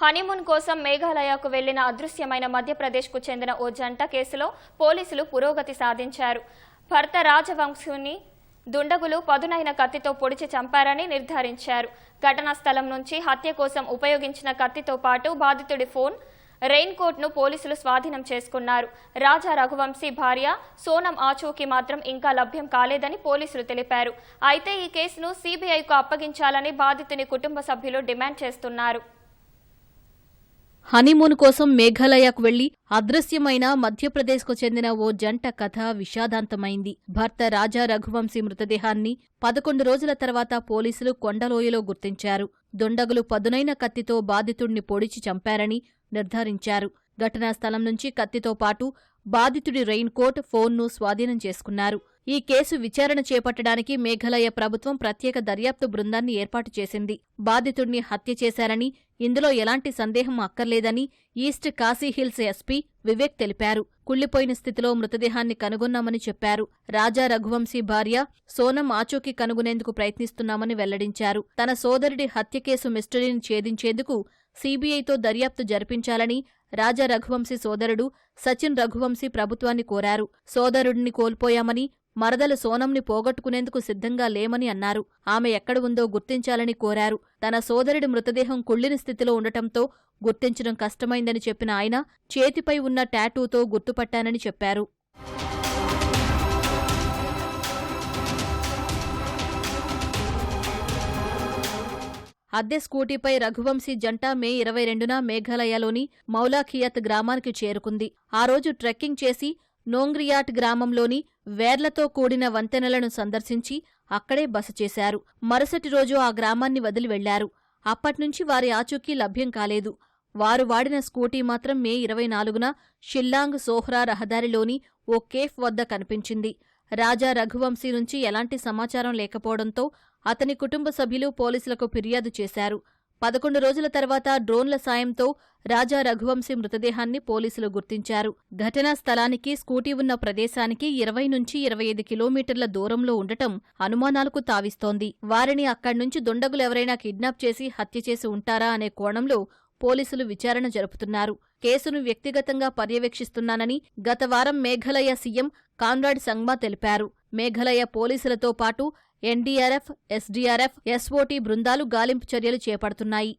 Honeymoon కోసం మేఘాలయకు వెళ్ళిన అదృశ్యమైన మధ్యప్రదేశ్కు చెందిన ఓ జంట కేసులో పోలీసులు పురోగతి సాధించారు. భర్త రాజవంశుని దుండగులు పదునైన కత్తితో పొడిచి చంపారని నిర్ధారించారు. ఘటనా స్థలం నుంచి హత్య కోసం ఉపయోగించిన కత్తితో పాటు బాధితుడి ఫోన్ రెయిన్ కోట్ను పోలీసులు స్వాధీనం చేసుకున్నారు. రాజా రఘువంశీ భార్య సోనం ఆచూకీ మాత్రం ఇంకా లభ్యం కాలేదని పోలీసులు తెలిపారు. అయితే ఈ కేసును సీబీఐకు అప్పగించాలని బాధితుని కుటుంబ సభ్యులు డిమాండ్ చేస్తున్నారు. హనీమూన్ కోసం మేఘాలయకు వెళ్ళి అదృశ్యమైన మధ్యప్రదేశ్కు చెందిన ఓ జంట కథ విషాదాంతమైంది. భర్త రాజా రఘువంశీ మృతదేహాన్ని పదకొండు రోజుల తర్వాత పోలీసులు కొండలోయలో గుర్తించారు. దుండగులు పదునైన కత్తితో బాధితుణ్ణి పొడిచి చంపారని నిర్ధారించారు. ఘటనా స్థలం నుంచి కత్తితో పాటు బాధితుడి రెయిన్ కోట్ ఫోన్ను స్వాధీనం చేసుకున్నారు. ఈ కేసు విచారణ చేపట్టడానికి మేఘాలయ ప్రభుత్వం ప్రత్యేక దర్యాప్తు బృందాన్ని ఏర్పాటు చేసింది. బాధితుడిని హత్య చేశారని ఇందులో ఎలాంటి సందేహం అక్కర్లేదని ఈస్ట్ కాశీహిల్స్ ఎస్పీ వివేక్ తెలిపారు. కుళ్ళిపోయిన స్థితిలో మృతదేహాన్ని కనుగొన్నామని చెప్పారు. రాజా రఘువంశీ భార్య సోనం ఆచూకీ కనుగొనేందుకు ప్రయత్నిస్తున్నామని వెల్లడించారు. తన సోదరుడి హత్య కేసు మిస్టరీని ఛేదించేందుకు సీబీఐతో దర్యాప్తు జరిపించాలని రాజా రఘువంశీ సోదరుడు సచిన్ రఘువంశీ ప్రభుత్వాన్ని కోరారు. సోదరుడిని కోల్పోయామని మరదలు సోనంని పోగొట్టుకునేందుకు సిద్ధంగా లేమని అన్నారు. ఆమె ఎక్కడ ఉందో గుర్తించాలని కోరారు. తన సోదరుడి మృతదేహం కుళ్ళిన స్థితిలో ఉండటంతో గుర్తించడం కష్టమైందని చెప్పిన ఆయన చేతిపై ఉన్న టాటూతో గుర్తుపట్టానని చెప్పారు. అద్దె స్కూటీపై రఘువంశీ జంట మే ఇరవై రెండున మేఘాలయలోని మౌలాఖియత్ గ్రామానికి చేరుకుంది. ఆ రోజు ట్రెక్కింగ్ చేసి నోంగ్రియాట్ గ్రామంలోని వేర్లతో కూడిన వంతెనలను సందర్శించి అక్కడే బస చేశారు. మరుసటి రోజు ఆ గ్రామాన్ని వదిలి వెళ్ళారు. అప్పట్నుంచి వారి ఆచూకీ లభ్యం కాలేదు. వారు వాడిన స్కూటీ మాత్రం మే ఇరవై నాలుగున షిల్లాంగ్ సోహ్రా రహదారిలోని ఓ కేఫ్ వద్ద కనిపించింది. రాజా రఘువంశీ నుంచి ఎలాంటి సమాచారం లేకపోవడంతో అతని కుటుంబ సభ్యులు పోలీసులకు ఫిర్యాదు చేశారు. పదకొండు రోజుల తర్వాత డ్రోన్ల సాయంతో రాజా రఘువంశీ మృతదేహాన్ని పోలీసులు గుర్తించారు. ఘటనా స్థలానికి స్కూటీ ఉన్న ప్రదేశానికి ఇరవై నుంచి ఇరవై ఐదు కిలోమీటర్ల దూరంలో ఉండటం అనుమానాలకు తావిస్తోంది. వారిని అక్కడ్నుంచి దుండగులెవరైనా కిడ్నాప్ చేసి హత్య చేసి ఉంటారా అనే కోణంలో పోలీసులు విచారణ జరుపుతున్నారు. కేసును వ్యక్తిగతంగా పర్యవేక్షిస్తున్నానని గత వారం మేఘాలయ సీఎం కాన్రాడ్ సంగ్మా తెలిపారు. మేఘాలయ పోలీసులతో పాటు ఎన్డీఆర్ఎఫ్ ఎస్డీఆర్ఎఫ్ ఎస్ఓటీ బృందాలు గాలింపు చర్యలు చేపడుతున్నాయి.